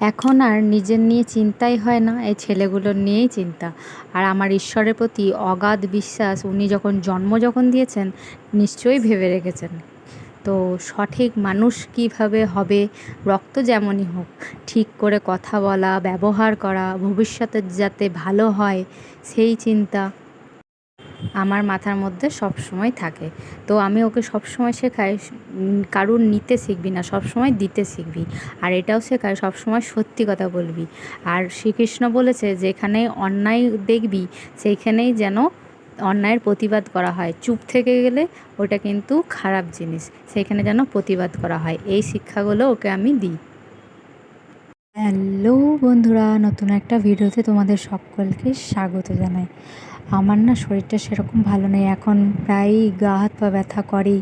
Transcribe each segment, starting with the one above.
এখন আর নিজের নিয়ে চিন্তাই হয় না, এই ছেলেগুলোর নিয়েই চিন্তা। আর আমার ঈশ্বরের প্রতি অগাধ বিশ্বাস, উনি যখন জন্ম যখন দিয়েছেন, নিশ্চয়ই ভেবে রেখেছেন। তো সঠিক মানুষ কীভাবে হবে, রক্ত যেমনই হোক, ঠিক করে কথা বলা, ব্যবহার করা, ভবিষ্যতে যাতে ভালো হয়, সেই চিন্তা আমার মাথার মধ্যে সব সময় থাকে। তো আমি ওকে সব সময় শেখাই কারুর নিতে শিখবি না, সব সময় দিতে শিখবি। আর এটাও শেখাই, সব সময় সত্যি কথা বলবি। আর শ্রীকৃষ্ণ বলেছে যেখানে অন্যায় দেখবি, সেইখানেই যেন অন্যায়ের প্রতিবাদ করা হয়। চুপ থেকে গেলে ওটা কিন্তু খারাপ জিনিস, সেইখানে যেন প্রতিবাদ করা হয়। এই শিক্ষাগুলো ওকে আমি দিই। হ্যালো বন্ধুরা, নতুন একটা ভিডিওতে তোমাদের সকলকে স্বাগত জানাই। আমার না শরীরটা সেরকম ভালো নেই। এখন প্রায়ই গা হাত পা ব্যথা করে,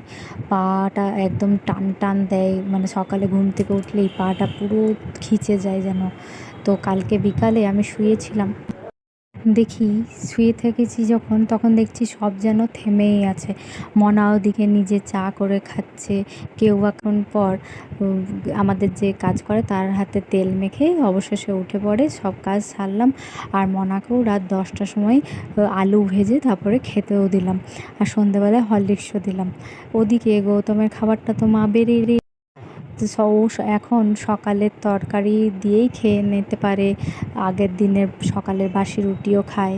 পাটা একদম টান টান দেয়। মানে সকালে ঘুম থেকে উঠলেই পাটা পুরো খিচে যায় যেন। তো কালকে বিকালে আমি শুয়েছিলাম। দেখি, শুয়ে থেকেছি যখন, তখন দেখছি সব যেন থেমেই আছে। মনা ওদিকে নিজে চা করে খাচ্ছে। কেউ এখন পর আমাদের যে কাজ করে তার হাতে তেল মেখে অবশেষে উঠে পড়ে, সব কাজ সারলাম। আর মনাকেও রাত দশটার সময় আলু ভেজে তারপরে খেতেও দিলাম। আর সন্ধেবেলায় হরলিক্সও দিলাম। ওদিকে গৌতমের খাবারটা তো মা বেরিয়ে এখন সকালের তরকারি দিয়েই খেয়ে নিতে পারে। আগের দিনের সকালের বাসি রুটিও খায়।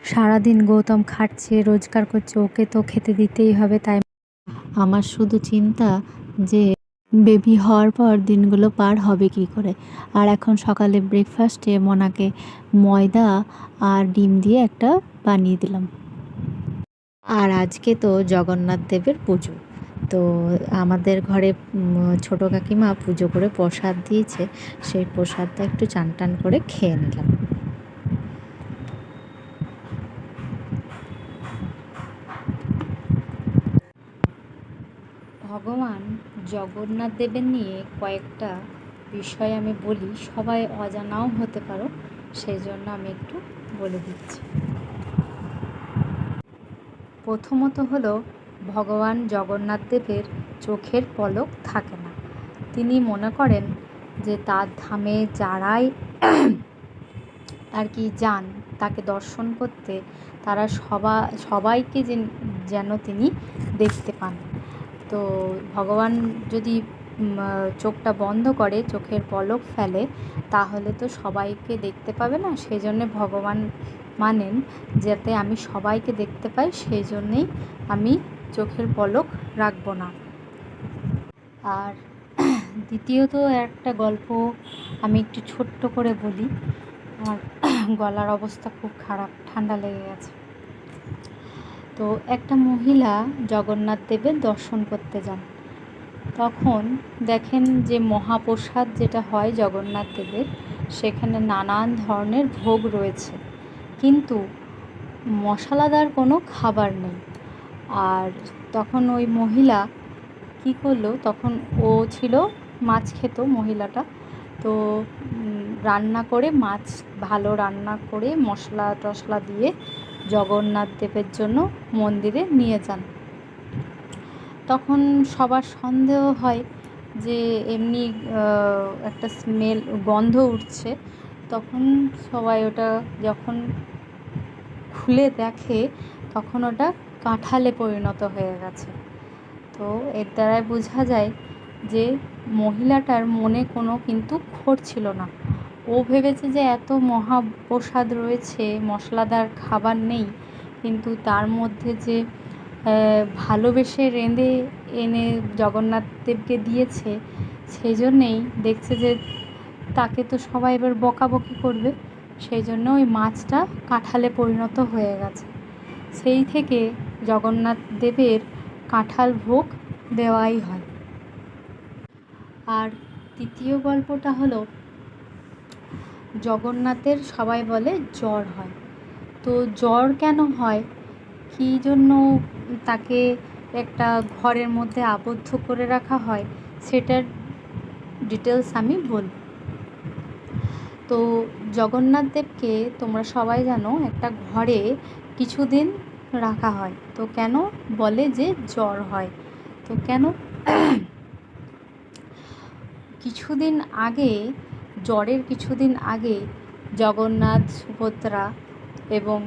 সারাদিন গৌতম খাটছে, রোজগার করছে, ওকে তো খেতে দিতেই হবে, তাই আমার শুধু চিন্তা যে বেবি হওয়ার পর দিনগুলো পার হবে কি করে। আর এখন সকালে ব্রেকফাস্টে মোনাকে ময়দা আর ডিম দিয়ে একটা বানিয়ে দিলাম। আর আজকে তো জগন্নাথ দেবের পুজো। তো আমাদের ঘরে ছোটো কাকিমা পুজো করে প্রসাদ দিয়েছে। সেই প্রসাদটা একটু চান টান করে খেয়ে নিলাম। ভগবান জগন্নাথ দেবের নিয়ে কয়েকটা বিষয় আমি বলি, সবাই অজানাও হতে পারো সেই জন্য আমি একটু বলে দিচ্ছি। প্রথমত হলো ভগবান জগন্নাথ দেবের চোখের পলক থাকে না। তিনি মনে করেন যে তার ধামে যারাই আর কি যান, তাকে দর্শন করতে তারা সবা, সবাইকে যেন তিনি দেখতে পান। তো ভগবান যদি চোখটা বন্ধ করে, চোখের পলক ফেলে, তাহলে তো সবাইকে দেখতে পাবে না। সেই জন্যে ভগবান মানেন, যাতে আমি সবাইকে দেখতে পাই সেই জন্যেই আমি চোখের পলক রাখব না। আর দ্বিতীয়ত একটা গল্প আমি একটু ছোট্ট করে বলি। আমার গলার অবস্থা খুব খারাপ, ঠান্ডা লেগে গেছে। তো একটা মহিলা জগন্নাথ দেবের দর্শন করতে যান। তখন দেখেন যে মহাপ্রসাদ যেটা হয় জগন্নাথ দেবের, সেখানে নানান ধরনের ভোগ রয়েছে। কিন্তু মশলাদার কোনো খাবার নেই। আর তখন ওই মহিলা কী করল? তখন ও ছিল, মাছ খেত মহিলাটা। তো রান্না করে, মাছ ভালো রান্না করে, মশলা টশলা দিয়ে জগন্নাথ দেবের জন্য মন্দিরে নিয়ে যান। তখন সবার সন্দেহ হয় যে এমনি একটা স্মেল, গন্ধ উঠছে। তখন সবাই ওটা যখন খুলে দেখে, তখন ওটা কাঁঠালে পরিণত হয়ে গেছে। তো এর দ্বারাই বোঝা যায় যে মহিলাটার মনে কোনো কিন্তু খোর ছিল না। ও ভেবেছে যে এত মহাপ্রসাদ রয়েছে, মশলাদার খাবার নেই, কিন্তু তার মধ্যে যে ভালোবেসে রেঁধে এনে জগন্নাথ দেবকে দিয়েছে, সেই জন্যেই দেখছে যে তাকে তো সবাই এবার বকাবকি করবে, সেই জন্য ওই মাছটা কাঁঠালে পরিণত হয়ে গেছে। সেই থেকে জগন্নাথ দেবের কাঁঠাল ভোগ দেওয়াই হয়। আর তৃতীয় গল্পটা হলো, জগন্নাথের সবাই বলে জ্বর হয়। তো জ্বর কেন হয়? কী জন্য তাকে একটা ঘরের মধ্যে আবদ্ধ করে রাখা হয়? সেটার ডিটেলস আমি বলব। তো জগন্নাথ দেবকে তোমরা সবাই জানো, একটা ঘরে কিছুদিন রাখা হয়। তো কেন বলে যে জ্বর হয়? তো কেন কিছুদিন আগে, জ্বরের কিছুদিন আগে জগন্নাথ, সুভদ্রা এবং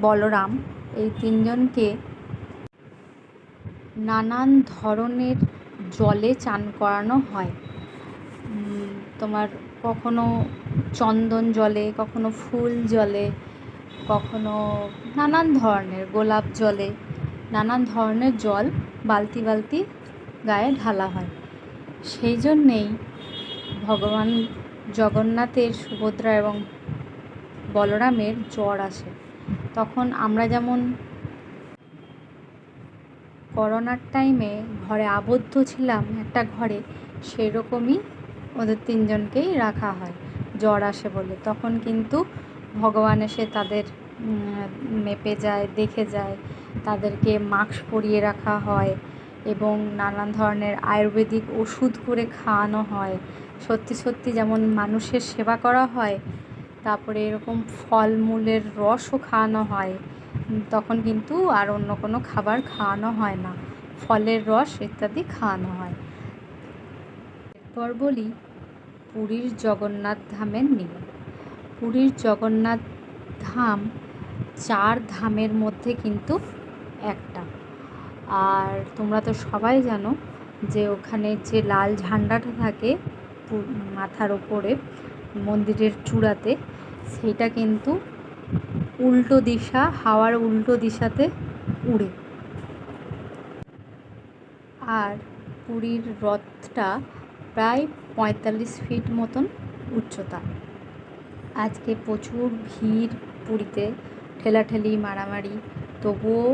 বলরাম এই তিনজনকে নানান ধরনের জলে চান করানো হয়। তোমার কখনো চন্দন জলে, কখনো ফুল জলে কখনো নানান ধরনের গোলাপ জলে, নানান ধরনের জল বালতি বালতি গায়ে ঢালা হয়। সেই জন্যেই ভগবান জগন্নাথের সুভদ্রা এবং বলরামের জ্বর আসে। তখন আমরা যেমন করোনার টাইমে ঘরে আবদ্ধ ছিলাম একটা ঘরে সেরকমই ওদের তিনজনকেই রাখা হয়, জ্বর আসে বলে। তখন কিন্তু ভগবান এসে তাদের মেপে যায়, দেখে যায়, তাদেরকে মাস্ক পরিয়ে রাখা হয় এবং নানান ধরনের আয়ুর্বেদিক ওষুধ করে খাওয়ানো হয়। সত্যি সত্যি যেমন মানুষের সেবা করা হয়, তারপরে এরকম ফলমূলের রসও খাওয়ানো হয়, তখন কিন্তু আর অন্য কোনো খাবার খাওয়ানো হয় না। ফলের রস ইত্যাদি খাওয়ানো হয়। এরপর বলি, পুরীর জগন্নাথ ধামের নিয়ম পুরীর জগন্নাথ ধাম চার ধামের মধ্যে কিন্তু একটা। আর তোমরা তো সবাই জানো যে ওখানে যে লাল ঝান্ডাটা থাকে মাথার ওপরে, মন্দিরের চূড়াতে সেইটা কিন্তু উল্টো দিশা, হাওয়ার উল্টো দিশাতে উড়ে। আর পুরীর রথটা প্রায় পঁয়তাল্লিশ ফিট মতন উচ্চতা। আজকে প্রচুর ভিড় পুরীতে, ঠেলাঠেলি, মারামারি। তবুও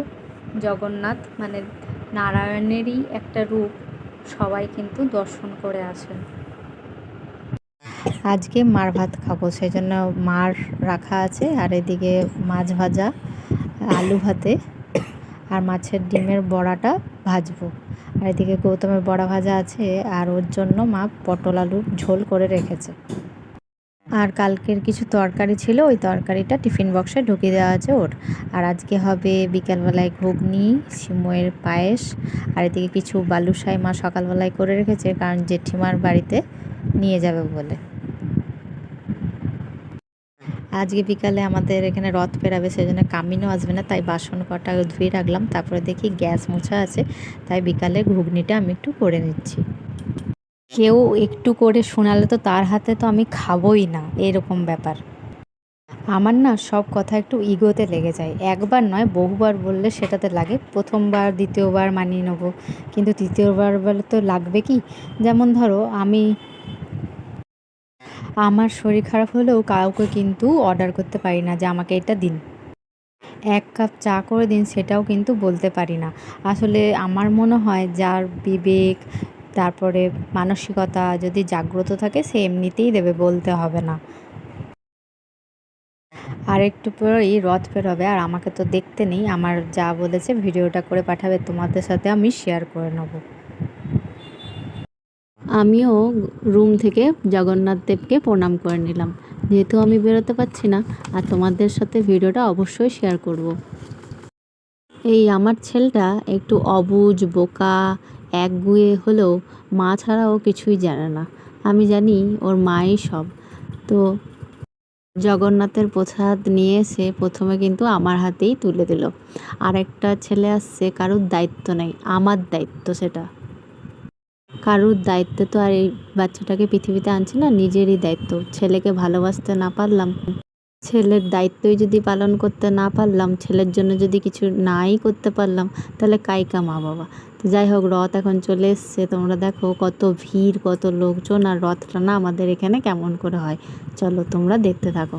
জগন্নাথ মানে নারায়ণেরই একটা রূপ সবাই কিন্তু দর্শন করে আসেন। আজকে মার ভাত খাব সেই জন্য মার রাখা আছে, আর এদিকে মাছ ভাজা, আলু ভাতে, আর মাছের ডিমের বড়াটা ভাজবো। আর এদিকে গৌতমের বড়া ভাজা আছে, আর ওর জন্য মা পটল আলুর ঝোল করে রেখেছে। আর কালকের কিছু তরকারি ছিল, ওই তরকারিটা টিফিন বক্সে ঢুকে দেওয়া আছে ওর। আর আজকে হবে বিকালবেলায় ঘুগনি, সিময়ের পায়েস, আর এদিকে কিছু বালুশাই মা সকালবেলায় করে রেখেছে, কারণ জেঠিমার বাড়িতে নিয়ে যাবে বলে। আজকে বিকালে আমাদের এখানে রথ পেরাবে, সেজন্য কামিনও আসবে না, তাই বাসন কটা ধুয়ে রাখলাম, তারপরে দেখি গ্যাস মোছা আছে, তাই বিকালে ঘুগনিটা আমি একটু করে নিচ্ছি। কেউ একটু করে শোনালে তো তার হাতে তো আমি খাবোই না, এরকম ব্যাপার। আমার না সব কথা একটু ইগোতে লেগে যায়। একবার নয়, বহুবার বললে সেটাতে লাগে। প্রথমবার, দ্বিতীয়বার মানিয়ে নেব। কিন্তু তৃতীয়বার বলে তো লাগবে কি? যেমন ধরো, আমি, আমার শরীর খারাপ হলেও কাউকে কিন্তু অর্ডার করতে পারি না যে আমাকে এটা দিন। এক কাপ চা করে দিন, সেটাও কিন্তু বলতে পারি না। আসলে আমার মনে হয় যার বিবেক তারপরে মানসিকতা যদি জাগ্রত থাকে, সে এমনিতেই দেবে, বলতে হবে না। আর একটু পরেই রথ বেরোবে, আর আমাকে তো দেখতে নেই। আমার যা বলেছে, ভিডিওটা করে পাঠাবে, তোমাদের সাথে আমি শেয়ার করে নেব। আমিও রুম থেকে জগন্নাথ দেবকে প্রণাম করে নিলাম। যেহেতু আমি বেরোতে পারছি না, আর তোমাদের সাথে ভিডিওটা অবশ্যই শেয়ার করব। এই আমার ছেলেটা একটু অবুজ, বোকা একগুয়ে হলেও মা ছাড়াও কিছুই জানে না। আমি জানি ওর মাই সব। তো জগন্নাথের প্রসাদ নিয়ে এসে প্রথমে কিন্তু আমার হাতেই তুলে দিল। আর একটা ছেলে আসছে, কারোর দায়িত্ব নেই, আমার দায়িত্ব সেটা। কারোর দায়িত্ব তো আর এই বাচ্চাটাকে পৃথিবীতে আনছে না, নিজেরই দায়িত্ব। ছেলেকে ভালোবাসতে না পারলাম। ছেলের দায়িত্বই যদি পালন করতে না পারলাম, ছেলের জন্য যদি কিছু নাই করতে পারলাম, তাহলে কাইকা মা বাবা। তো যাই হোক, রথ এখন চলে এসছে। তোমরা দেখো কত ভিড়, কত লোকজন, আর রথটা না আমাদের এখানে কেমন করে হয়। চলো তোমরা দেখতে থাকো।